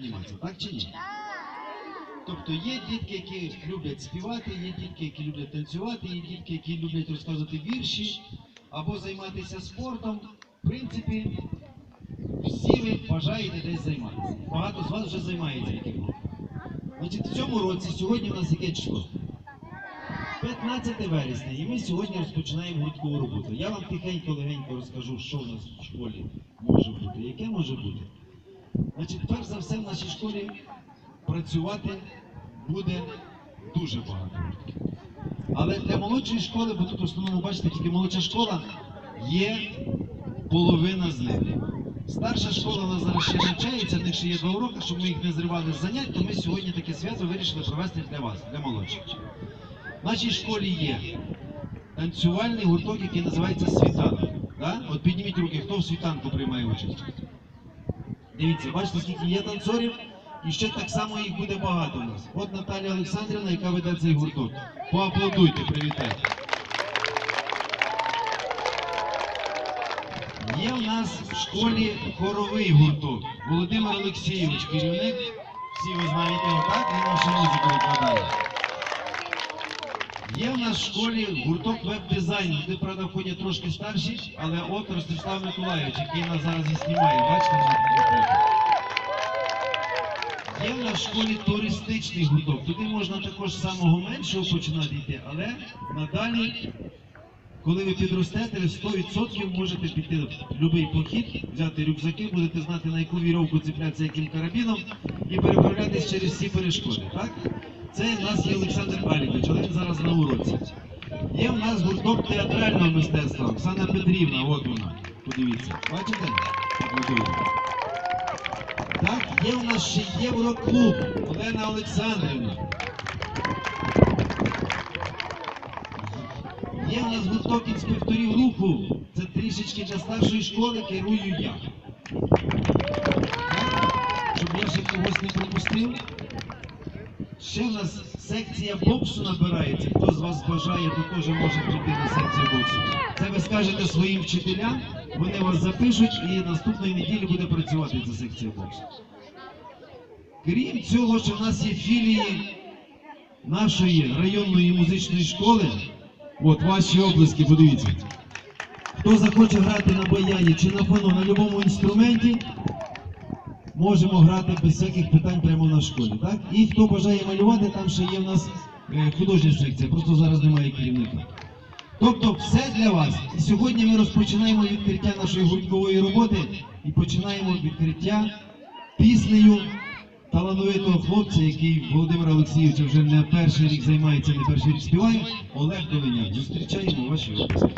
займатися, так чи ні? Тобто є дітки, які люблять співати, є дітки, які люблять танцювати, є дітки, які люблять розказувати вірші або займатися спортом. В принципі, всі ви бажаєте десь займатися. Багато з вас вже займається яким. Значить, в цьому році сьогодні у нас яке число? 15 вересня, і ми сьогодні розпочинаємо гурткову роботу. Я вам тихенько легенько розкажу, що в нас в школі може бути, яке може бути. Значить, перш за все в нашій школі працювати буде дуже багато. Але для молодшої школи, бо тут в основному бачите, тільки молодша школа, є половина з них. Старша школа у нас зараз ще навчається, в них ще є два уроки, щоб ми їх не зривали з занять, то ми сьогодні таке свято вирішили провести для вас, для молодших. В нашій школі є танцювальний гурток, який називається світанок. Да? От підніміть руки, хто в світанку приймає участь. Дивіться, бачите, скільки є танцорів, і ще так само їх буде багато у нас. От Наталія Олександрівна, яка веде цей гурток. Поаплодуйте, привітайте. Є в нас в школі хоровий гурток. Володимир Олексійович, керівник. Всі ви знаєте, отак, він нашу музику викладає. Є в нас в школі гурток веб-дизайну, де, правда, входять трошки старші, але от Ростислав Миколайович, який нас зараз і знімає, бачите, на. Є в нас в школі туристичний гурток. Туди можна також з самого меншого починати йти, але надалі, коли ви підростете, ви 100% можете піти в будь-який похід, взяти рюкзаки, будете знати, на яку віровку цеплятися яким карабіном і переправлятись через всі перешкоди. Так? Це в нас є Олександр Алікович, але він зараз на уроці. Є в нас гурток театрального мистецтва. Оксана Петрівна, от вона. Подивіться. Бачите? Так, є в нас ще Євроклуб Олена Олександрівна. Є в нас гурток інспекторів руху. Це трішечки для старшої школи керую я. Так? Щоб я ще когось не пропустив. Ще в нас секція боксу набирається. Хто з вас бажає, то теж може прийти на секцію боксу. Це ви скажете своїм вчителям, вони вас запишуть і наступної неділі буде працювати ця секція боксу. Крім цього, що в нас є філії нашої районної музичної школи. От ваші облиски, подивіться. Хто захоче грати на баяні чи на фону на будь-якому інструменті, можемо грати без всяких питань прямо на школі. Так? І хто бажає малювати, там ще є в нас е, художня секція, просто зараз немає керівника. Тобто все для вас. І сьогодні ми розпочинаємо відкриття нашої гурткової роботи і починаємо відкриття піснею талановитого хлопця, який Володимира Олексійовича вже не перший рік займається, не перший рік співає, Олег Долиняк. Зустрічаємо ваші області.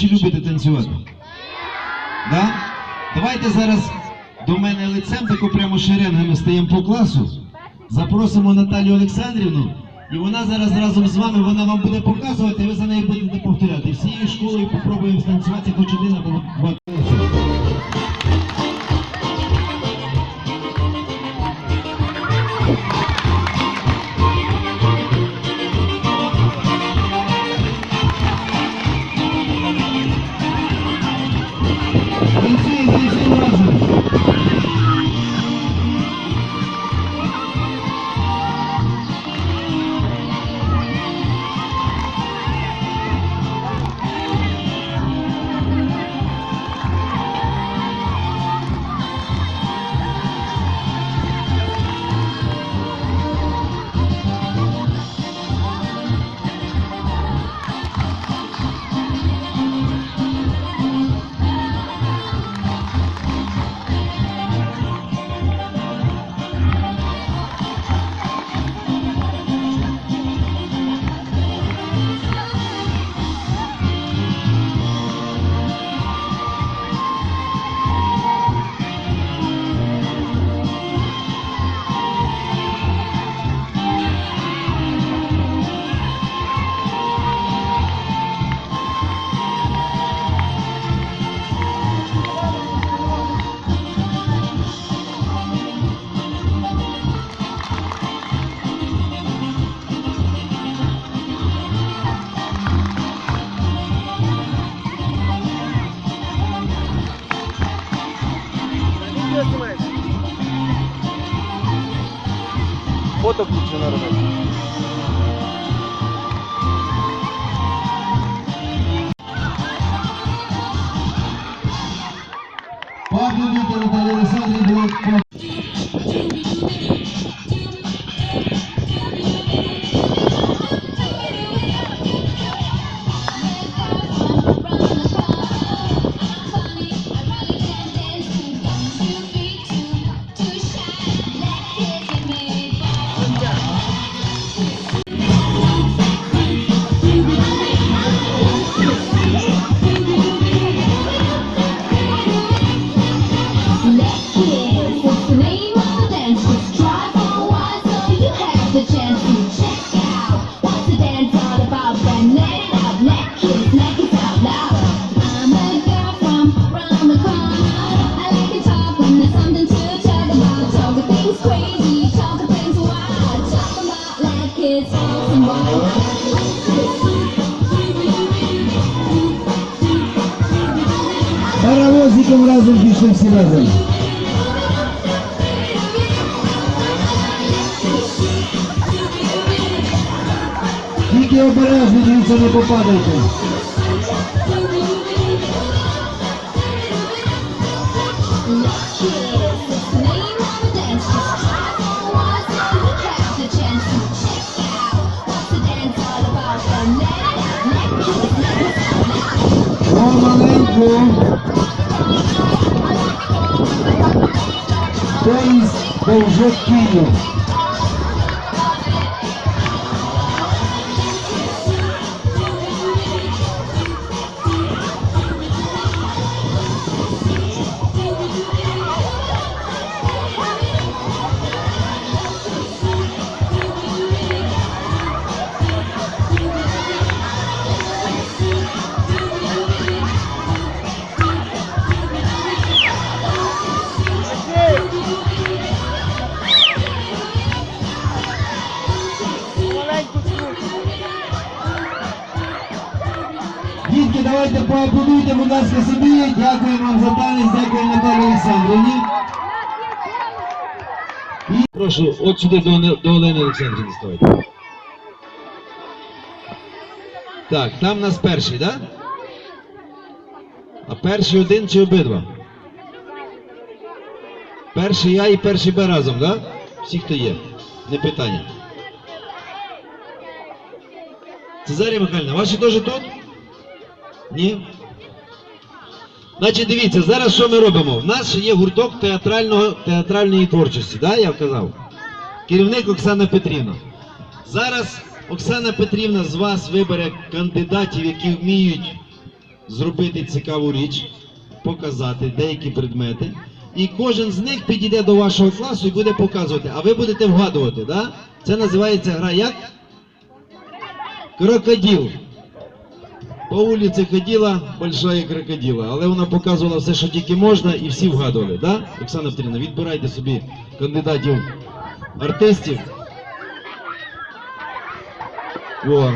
Чи любите танцювати? Да? Давайте зараз до мене лицем, таку прямо шеренгами стаємо по класу. Запросимо Наталію Олександрівну, і вона зараз разом з вами вона вам буде показувати, ви за нею будете повторяти. Всією школою попробуємо станцювати хоч один або два. sanatçılarımız. Разом всі разом. Тільки обережно, дивіться, не попадайте. Помаленьку. Поїзд parabéns, joquinho. Поаплодуйте, будь ласка, собі. Дякую вам за танець, дякую Наталі Олександрівні. І прошу, от сюди до, до Олени Олександрівни ставайте. Так, там нас перший, так? Да? А перший один чи обидва? Перший я і перший Б разом, так? Да? Всі, хто є. Не питання. Цезарія Михайлівна, ваші теж тут? Ні? Значить, дивіться, зараз що ми робимо? В нас є гурток театрального, театральної творчості, да, я вказав? Керівник Оксана Петрівна. Зараз Оксана Петрівна з вас вибере кандидатів, які вміють зробити цікаву річ, показати деякі предмети. І кожен з них підійде до вашого класу і буде показувати, а ви будете вгадувати, да? Це називається гра як? Крокодил. По вулиці ходила большая крокодила, але вона показувала все, що тільки можна, і всі вгадували, да? Оксана Петрівна, відбирайте собі кандидатів артистів. О.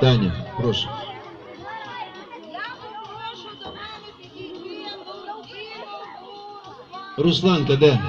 Таня, прошу. Русланка, де?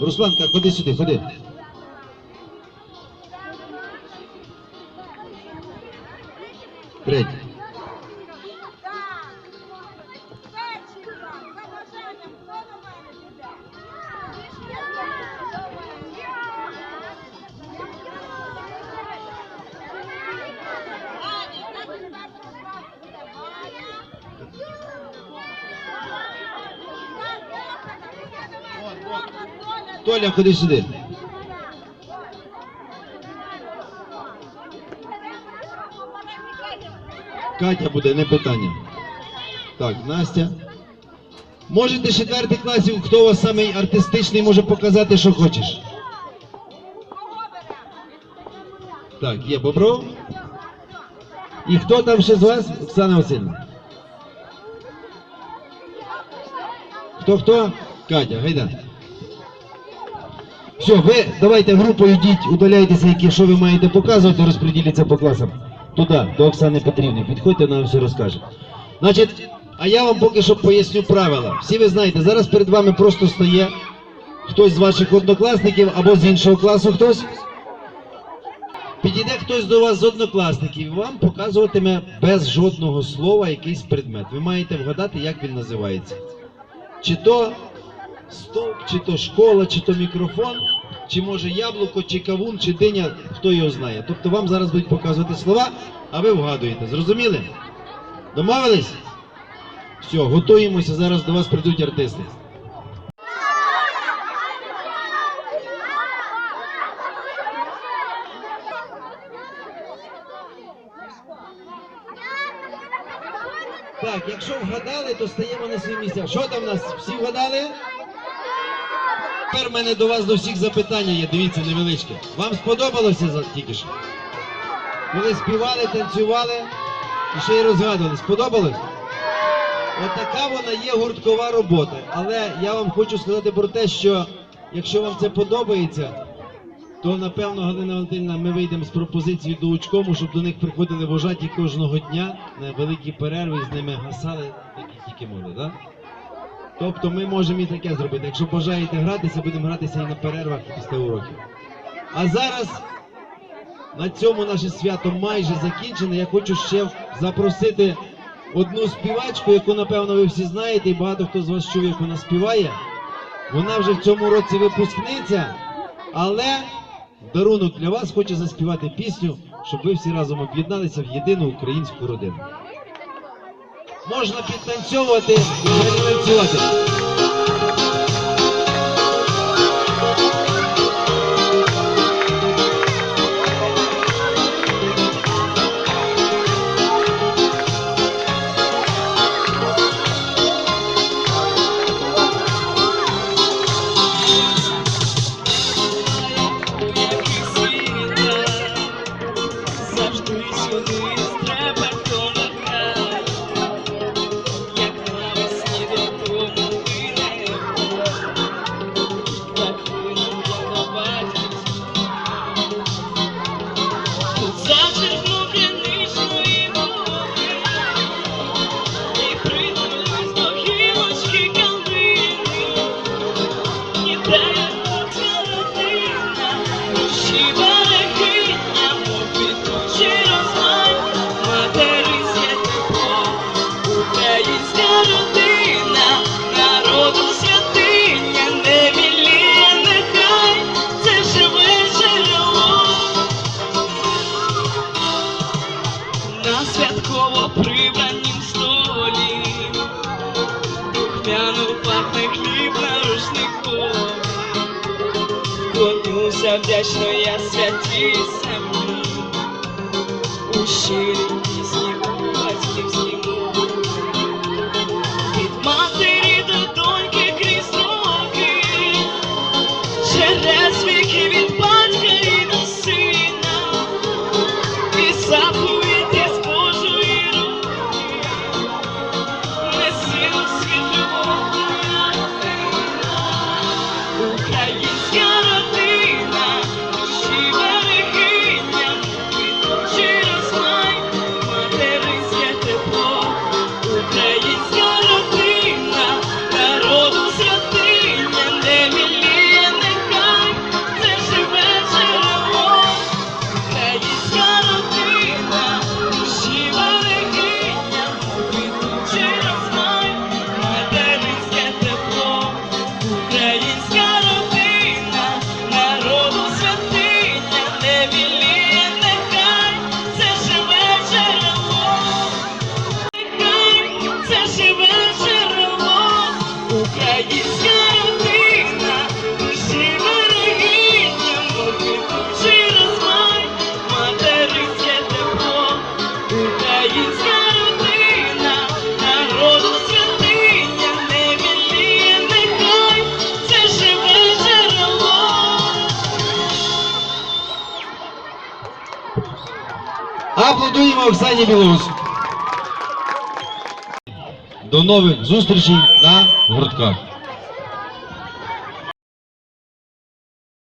Русланка, ходи сюди, ходи. Толя, ходи сюди. Катя буде, не питання. Так, Настя. Можете четвертих класів, хто у вас самий артистичний, може показати, що хочеш. Так, є Бобров. І хто там ще з вас? Оксана Васильівна. Хто хто? Катя, гайда. Все, ви давайте групою йдіть, удаляйтеся, які що ви маєте показувати, розподіліться по класам. Туди, до Оксани Петрівни. Підходьте, вона все розкаже. Значить, а я вам поки що поясню правила. Всі ви знаєте, зараз перед вами просто стає хтось з ваших однокласників або з іншого класу хтось. Підійде хтось до вас з однокласників і вам показуватиме без жодного слова якийсь предмет. Ви маєте вгадати, як він називається. Чи то стовп, чи то школа, чи то мікрофон, чи може яблуко, чи кавун, чи диня, хто його знає. Тобто вам зараз будуть показувати слова, а ви вгадуєте. Зрозуміли? Домовились? Все, готуємося, зараз до вас прийдуть артисти. Так, якщо вгадали, то стаємо на свої місця. Що там у нас? Всі вгадали? Тепер в мене до вас до всіх запитання є, дивіться, невеличке. Вам сподобалося тільки що? Коли співали, танцювали і ще й розгадували. Сподобалось? Отака вона є гурткова робота. Але я вам хочу сказати про те, що якщо вам це подобається, то напевно, Галина Валентинівна, ми вийдемо з пропозицією до учкому, щоб до них приходили вожаті кожного дня на великі перерви з ними гасали, так як тільки могли, так? Тобто ми можемо і таке зробити. Якщо бажаєте гратися, будемо гратися і на перервах і після уроків. А зараз на цьому наше свято майже закінчене. Я хочу ще запросити одну співачку, яку напевно ви всі знаєте, і багато хто з вас чув, як вона співає. Вона вже в цьому році випускниця, але дарунок для вас хоче заспівати пісню, щоб ви всі разом об'єдналися в єдину українську родину. Можна підтанцьовувати і перетанцювати. родина, народу святиня, не вілі, нехай це живе любов. на святково прибранім столі, духмяну пахне хліб на рушнику, клонюся вдячно я святі землі, у щирій Оксані Білорус. До нових зустрічей на гуртках.